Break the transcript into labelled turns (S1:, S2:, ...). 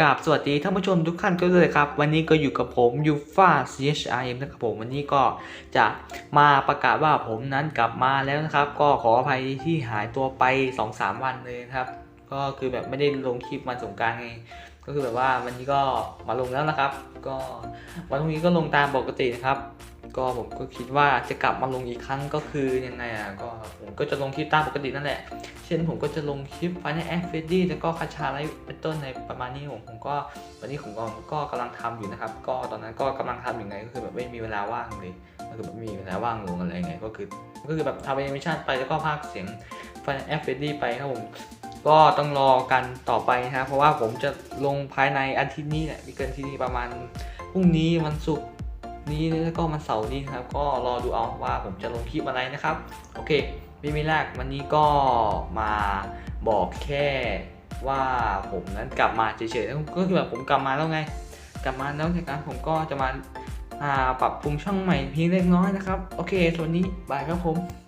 S1: กราบสวัสดีท่านผู้ชมทุกท่านก็เลยครับ วันนี้ก็อยู่กับผมยูฟา CHIM นะครับผมวันนี้ก็จะมาประกาศว่าผมนั้นกลับมาแล้วนะครับ ก็ขออภัยที่หายตัวไป 2-3 วันเลยนะครับ ก็คือแบบไม่ได้ลงคลิปวันสงการไงก็คือแบบว่าวันนี้ก็มาลงแล้วนะครับ ก็วันพรุ่งนี้ก็ลงตามปกตินะครับ ก็ผมก็คิดว่าจะกลับมาลงอีกครั้งก็คือยังไงอะก็ผมก็จะลงคลิปตามปกตินั่นแหละ เช่นผมก็จะลงคลิปฟในแอฟเฟดดี้แล้วก็คาชาไลเป็นต้นในประมาณนี้ผมผมก็วันนี้ผมก็ก็กำลังทำอยู่นะครับ ก็ตอนนั้นก็กำลังทำอยู่ไงก็คือแบบไม่มีเวลาว่างเลยก็คือแบบไม่มีเวลาว่างลงอะไรไงก็คือก็คือแบบทำแอนิเมชันไปแล้วก็พากเสียงฟในแอฟเฟดดี้ไปครับผมก็ต้องรอกันต่อไปนะครับเพราะว่าผมจะลงภายในอาทิตย์นี้แหละไม่เกินที่นี่ประมาณพรุ่งนี้วันศุกร์ นี้แล้วก็มันเสาร์นี้ครับ ก็รอดูเอาว่าผมจะลงคลิปอะไรนะครับ โอเค ไม่มีแรกวันนี้ก็มาบอกแค่ว่าผมนั้นกลับมาเฉยๆก็คือแบบผมกลับมาแล้วไง กลับมาแล้วจากนั้นผมก็จะมาาปรับปรุงช่องใหม่เพียงเล็กน้อยนะครับ โอเคส่วนนี้บายครับผม